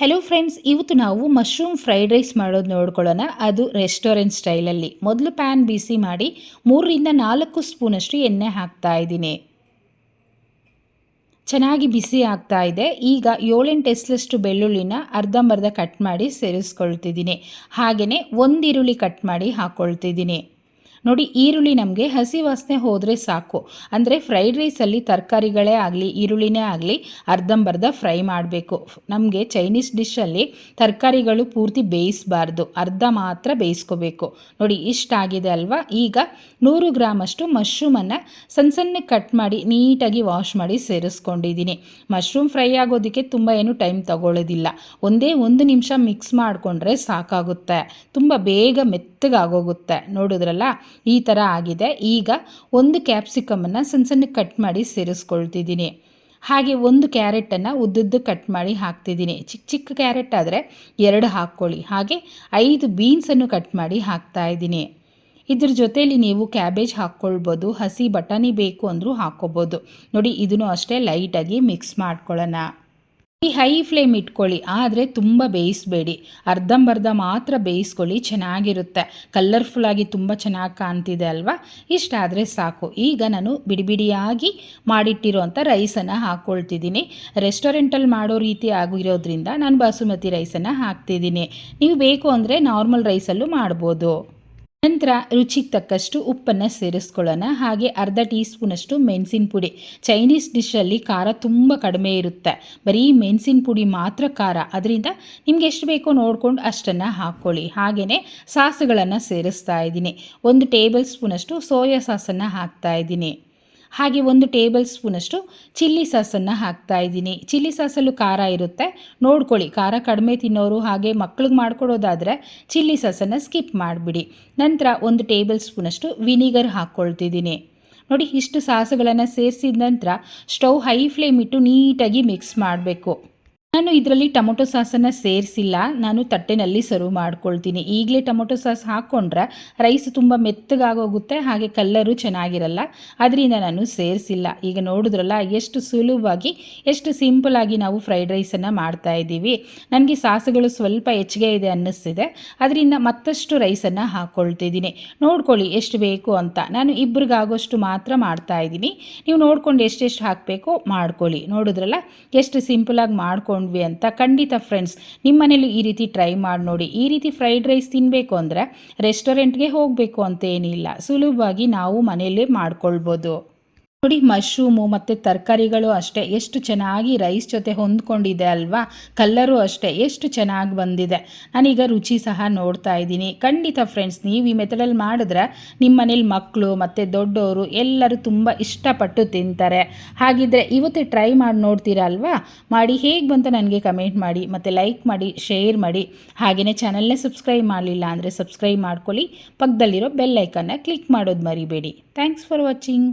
Hello friends ಇವತ್ತು ನಾವು mushroom fried rice ಮಾಡೋದು ನೋಡ್ಕೊಳ್ಳೋಣ. ಅದು ರೆಸ್ಟೋರೆಂಟ್ ಸ್ಟೈಲಲ್ಲಿ ಮೊದಲು ಪ್ಯಾನ್ ಬಿಸಿ ಮಾಡಿ ಮೂರರಿಂದ ನಾಲ್ಕು ಸ್ಪೂನಷ್ಟು ಎಣ್ಣೆ ಹಾಕ್ತಾ ಇದ್ದೀನಿ. ಚೆನ್ನಾಗಿ ಬಿಸಿ ಆಗ್ತಾ ಇದೆ. ಈಗ ಏಳೆಂಟು ಎಸ್ಲಷ್ಟು ಬೆಳ್ಳುಳ್ಳಿನ ಅರ್ಧಂಬರ್ಧ ಕಟ್ ಮಾಡಿ ಸೇರಿಸ್ಕೊಳ್ತಿದ್ದೀನಿ. ಹಾಗೆಯೇ ಒಂದಿರುಳ್ಳಿ ಕಟ್ ಮಾಡಿ ಹಾಕ್ಕೊಳ್ತಿದ್ದೀನಿ ನೋಡಿ ಈರುಳ್ಳಿ ನಮಗೆ ಹಸಿ ವಾಸನೆ ಹೋದರೆ ಸಾಕು. ಅಂದರೆ ಫ್ರೈಡ್ ರೈಸಲ್ಲಿ ತರಕಾರಿಗಳೇ ಆಗಲಿ, ಈರುಳ್ಳಿನೇ ಆಗಲಿ ಅರ್ಧಂಬರ್ಧ ಫ್ರೈ ಮಾಡಬೇಕು. ನಮಗೆ ಚೈನೀಸ್ ಡಿಶಲ್ಲಿ ತರಕಾರಿಗಳು ಪೂರ್ತಿ ಬೇಯಿಸಬಾರ್ದು. ಅರ್ಧ ಮಾತ್ರ ಬೇಯಿಸ್ಕೋಬೇಕು. ನೋಡಿ ಇಷ್ಟಾಗಿದೆ ಅಲ್ವಾ? ಈಗ ನೂರು ಗ್ರಾಮಷ್ಟು ಮಶ್ರೂಮನ್ನು ಸಣ್ಣ ಸಣ್ಣ ಕಟ್ ಮಾಡಿ ನೀಟಾಗಿ ವಾಶ್ ಮಾಡಿ ಸೇರಿಸ್ಕೊಂಡಿದ್ದೀನಿ. ಮಶ್ರೂಮ್ ಫ್ರೈ ಆಗೋದಕ್ಕೆ ತುಂಬ ಏನು ಟೈಮ್ ತಗೊಳ್ಳೋದಿಲ್ಲ ಒಂದೇ ಒಂದು ನಿಮಿಷ ಮಿಕ್ಸ್ ಮಾಡಿಕೊಂಡ್ರೆ ಸಾಕಾಗುತ್ತೆ. ತುಂಬ ಬೇಗ ಮೆತ್ತಗಾಗೋಗುತ್ತೆ ನೋಡಿದ್ರಲ್ಲ? ಈ ಥರ ಆಗಿದೆ. ಈಗ ಒಂದು ಕ್ಯಾಪ್ಸಿಕಮನ್ನು ಸಣ್ಣ ಸಣ್ಣ ಕಟ್ ಮಾಡಿ ಸೇರಿಸ್ಕೊಳ್ತಿದ್ದೀನಿ. ಹಾಗೆ ಒಂದು ಕ್ಯಾರೆಟನ್ನು ಉದ್ದುದ್ದು ಕಟ್ ಮಾಡಿ ಹಾಕ್ತಿದ್ದೀನಿ. ಚಿಕ್ಕ ಚಿಕ್ಕ ಕ್ಯಾರೆಟ್ ಆದರೆ ಎರಡು ಹಾಕ್ಕೊಳ್ಳಿ. ಹಾಗೆ ಐದು ಬೀನ್ಸನ್ನು ಕಟ್ ಮಾಡಿ ಹಾಕ್ತಾ ಇದ್ದೀನಿ. ಇದ್ರ ಜೊತೆಯಲ್ಲಿ ನೀವು ಕ್ಯಾಬೇಜ್ ಹಾಕ್ಕೊಳ್ಬೋದು, ಹಸಿ ಬಟಾಣಿ ಬೇಕು ಅಂದರೂ ಹಾಕ್ಕೋಬೋದು ನೋಡಿ, ಇದನ್ನು ಅಷ್ಟೇ ಲೈಟಾಗಿ ಮಿಕ್ಸ್ ಮಾಡ್ಕೊಳ್ಳೋಣ. ಈ ಹೈ ಫ್ಲೇಮ್ ಇಟ್ಕೊಳ್ಳಿ, ಆದರೆ ತುಂಬ ಬೇಯಿಸಬೇಡಿ. ಅರ್ಧಂಬರ್ಧ ಮಾತ್ರ ಬೇಯಿಸ್ಕೊಳ್ಳಿ, ಚೆನ್ನಾಗಿರುತ್ತೆ. ಕಲರ್ಫುಲ್ಲಾಗಿ ತುಂಬ ಚೆನ್ನಾಗಿ ಕಾಣ್ತಿದೆ ಅಲ್ವಾ? ಇಷ್ಟಾದರೆ ಸಾಕು. ಈಗ ನಾನು ಬಿಡಿ ಬಿಡಿಯಾಗಿ ಮಾಡಿಟ್ಟಿರೋಂಥ ರೈಸನ್ನು ಹಾಕ್ಕೊಳ್ತಿದ್ದೀನಿ ರೆಸ್ಟೋರೆಂಟಲ್ಲಿ ಮಾಡೋ ರೀತಿ ಆಗಿರೋದ್ರಿಂದ ನಾನು ಬಾಸುಮತಿ ರೈಸನ್ನು ಹಾಕ್ತಿದ್ದೀನಿ. ನೀವು ಬೇಕು ಅಂದರೆ ನಾರ್ಮಲ್ ರೈಸಲ್ಲೂ ಮಾಡ್ಬೋದು. ನಂತರ ರುಚಿಗೆ ತಕ್ಕಷ್ಟು ಉಪ್ಪನ್ನು ಸೇರಿಸ್ಕೊಳ್ಳೋಣ. ಹಾಗೆ ಅರ್ಧ ಟೀ ಸ್ಪೂನಷ್ಟು ಮೆಣಸಿನ ಪುಡಿ. ಚೈನೀಸ್ ಡಿಶಲ್ಲಿ ಖಾರ ತುಂಬ ಕಡಿಮೆ ಇರುತ್ತೆ. ಬರೀ ಮೆಣಸಿನ ಪುಡಿ ಮಾತ್ರ ಖಾರ. ಅದರಿಂದ ನಿಮ್ಗೆ ಎಷ್ಟು ಬೇಕೋ ನೋಡ್ಕೊಂಡು ಅಷ್ಟನ್ನು ಹಾಕ್ಕೊಳ್ಳಿ. ಹಾಗೆಯೇ ಸಾಸುಗಳನ್ನು ಸೇರಿಸ್ತಾ ಇದ್ದೀನಿ. ಒಂದು ಟೇಬಲ್ ಸ್ಪೂನಷ್ಟು ಸೋಯಾ ಸಾಸನ್ನು ಹಾಕ್ತಾ ಇದ್ದೀನಿ. ಹಾಗೆ ಒಂದು ಟೇಬಲ್ ಸ್ಪೂನಷ್ಟು ಚಿಲ್ಲಿ ಸಾಸನ್ನು ಹಾಕ್ತಾ ಇದ್ದೀನಿ. ಚಿಲ್ಲಿ ಸಾಸಲ್ಲೂ ಖಾರ ಇರುತ್ತೆ. ನೋಡ್ಕೊಳ್ಳಿ, ಖಾರ ಕಡಿಮೆ ತಿನ್ನೋರು ಹಾಗೆ ಮಕ್ಳಿಗೆ ಮಾಡ್ಕೊಡೋದಾದರೆ ಚಿಲ್ಲಿ ಸಾಸನ್ನು ಸ್ಕಿಪ್ ಮಾಡಿಬಿಡಿ. ನಂತರ ಒಂದು ಟೇಬಲ್ ಸ್ಪೂನಷ್ಟು ವಿನಿಗರ್ ಹಾಕ್ಕೊಳ್ತಿದ್ದೀನಿ. ನೋಡಿ, ಇಷ್ಟು ಸಾಸುಗಳನ್ನು ಸೇರಿಸಿದ ನಂತರ ಸ್ಟವ್ ಹೈ ಫ್ಲೇಮ್ ಇಟ್ಟು ನೀಟಾಗಿ ಮಿಕ್ಸ್ ಮಾಡಬೇಕು. ನಾನು ಇದರಲ್ಲಿ ಟೊಮೊಟೊ ಸಾಸನ್ನು ಸೇರಿಸಿಲ್ಲ. ನಾನು ತಟ್ಟೆನಲ್ಲಿ ಸರ್ವ್ ಮಾಡ್ಕೊಳ್ತೀನಿ. ಈಗಲೇ ಟೊಮೊಟೊ ಸಾಸ್ ಹಾಕ್ಕೊಂಡ್ರೆ ರೈಸ್ ತುಂಬ ಮೆತ್ತಗಾಗೋಗುತ್ತೆ, ಹಾಗೆ ಕಲ್ಲರು ಚೆನ್ನಾಗಿರಲ್ಲ. ಅದರಿಂದ ನಾನು ಸೇರಿಸಿಲ್ಲ. ಈಗ ನೋಡಿದ್ರಲ್ಲ, ಎಷ್ಟು ಸುಲಭವಾಗಿ, ಎಷ್ಟು ಸಿಂಪಲಾಗಿ ನಾವು ಫ್ರೈಡ್ ರೈಸನ್ನು ಮಾಡ್ತಾ ಇದ್ದೀವಿ. ನನಗೆ ಸಾಸುಗಳು ಸ್ವಲ್ಪ ಹೆಚ್ಚಿಗೆ ಇದೆ ಅನ್ನಿಸ್ತಿದೆ. ಅದರಿಂದ ಮತ್ತಷ್ಟು ರೈಸನ್ನು ಹಾಕ್ಕೊಳ್ತಿದ್ದೀನಿ ನೋಡ್ಕೊಳ್ಳಿ, ಎಷ್ಟು ಬೇಕು ಅಂತ. ನಾನು ಇಬ್ಬರಿಗಾಗೋಷ್ಟು ಮಾತ್ರ ಮಾಡ್ತಾ ಇದ್ದೀನಿ. ನೀವು ನೋಡ್ಕೊಂಡು ಎಷ್ಟೆಷ್ಟು ಹಾಕಬೇಕು ಮಾಡ್ಕೊಳ್ಳಿ. ನೋಡಿದ್ರಲ್ಲ, ಎಷ್ಟು ಸಿಂಪಲಾಗಿ ಮಾಡ್ಕೊಂಡು ಮಾಡ್ಕೊಂಡ್ವಿ ಅಂತ ಖಂಡಿತ ಫ್ರೆಂಡ್ಸ್ ನಿಮ್ಮ ಮನೇಲಿ ಈ ರೀತಿ ಟ್ರೈ ಮಾಡಿ ನೋಡಿ. ಈ ರೀತಿ ಫ್ರೈಡ್ ರೈಸ್ ತಿನ್ನಬೇಕು ಅಂದರೆ ರೆಸ್ಟೋರೆಂಟ್ಗೆ ಹೋಗಬೇಕು ಅಂತ ಏನಿಲ್ಲ. ಸುಲಭವಾಗಿ ನಾವು ಮನೆಯಲ್ಲೇ ಮಾಡ್ಕೊಳ್ಬೋದು. ನೋಡಿ ಮಶ್ರೂಮು ಮತ್ತು ತರಕಾರಿಗಳು ಅಷ್ಟೇ. ಎಷ್ಟು ಚೆನ್ನಾಗಿ ರೈಸ್ ಜೊತೆ ಹೊಂದ್ಕೊಂಡಿದೆ ಅಲ್ವಾ? ಕಲ್ಲರು ಅಷ್ಟೇ. ಎಷ್ಟು ಚೆನ್ನಾಗಿ ಬಂದಿದೆ. ನಾನೀಗ ರುಚಿ ಸಹ ನೋಡ್ತಾ ಇದ್ದೀನಿ. ಖಂಡಿತ ಫ್ರೆಂಡ್ಸ್ ನೀವು ಈ ಮೆಥಡಲ್ಲಿ ಮಾಡಿದ್ರೆ ನಿಮ್ಮ ಮನೇಲಿ ಮಕ್ಕಳು ಮತ್ತು ದೊಡ್ಡವರು ಎಲ್ಲರೂ ತುಂಬ ಇಷ್ಟಪಟ್ಟು ತಿಂತಾರೆ. ಹಾಗಿದ್ರೆ ಇವತ್ತೇ ಟ್ರೈ ಮಾಡಿ ನೋಡ್ತೀರಾ ಅಲ್ವಾ? ಮಾಡಿ ಹೇಗೆ ಬಂತ ನನಗೆ ಕಮೆಂಟ್ ಮಾಡಿ, ಮತ್ತು ಲೈಕ್ ಮಾಡಿ ಶೇರ್ ಮಾಡಿ. ಹಾಗೆಯೇ ಚಾನಲ್ನೇ ಸಬ್ಸ್ಕ್ರೈಬ್ ಮಾಡಲಿಲ್ಲ ಅಂದರೆ ಸಬ್ಸ್ಕ್ರೈಬ್ ಮಾಡ್ಕೊಳ್ಳಿ. ಪಕ್ಕದಲ್ಲಿರೋ ಬೆಲ್ ಐಕನ್ನ ಕ್ಲಿಕ್ ಮಾಡೋದು ಮರಿಬೇಡಿ. Thanks for watching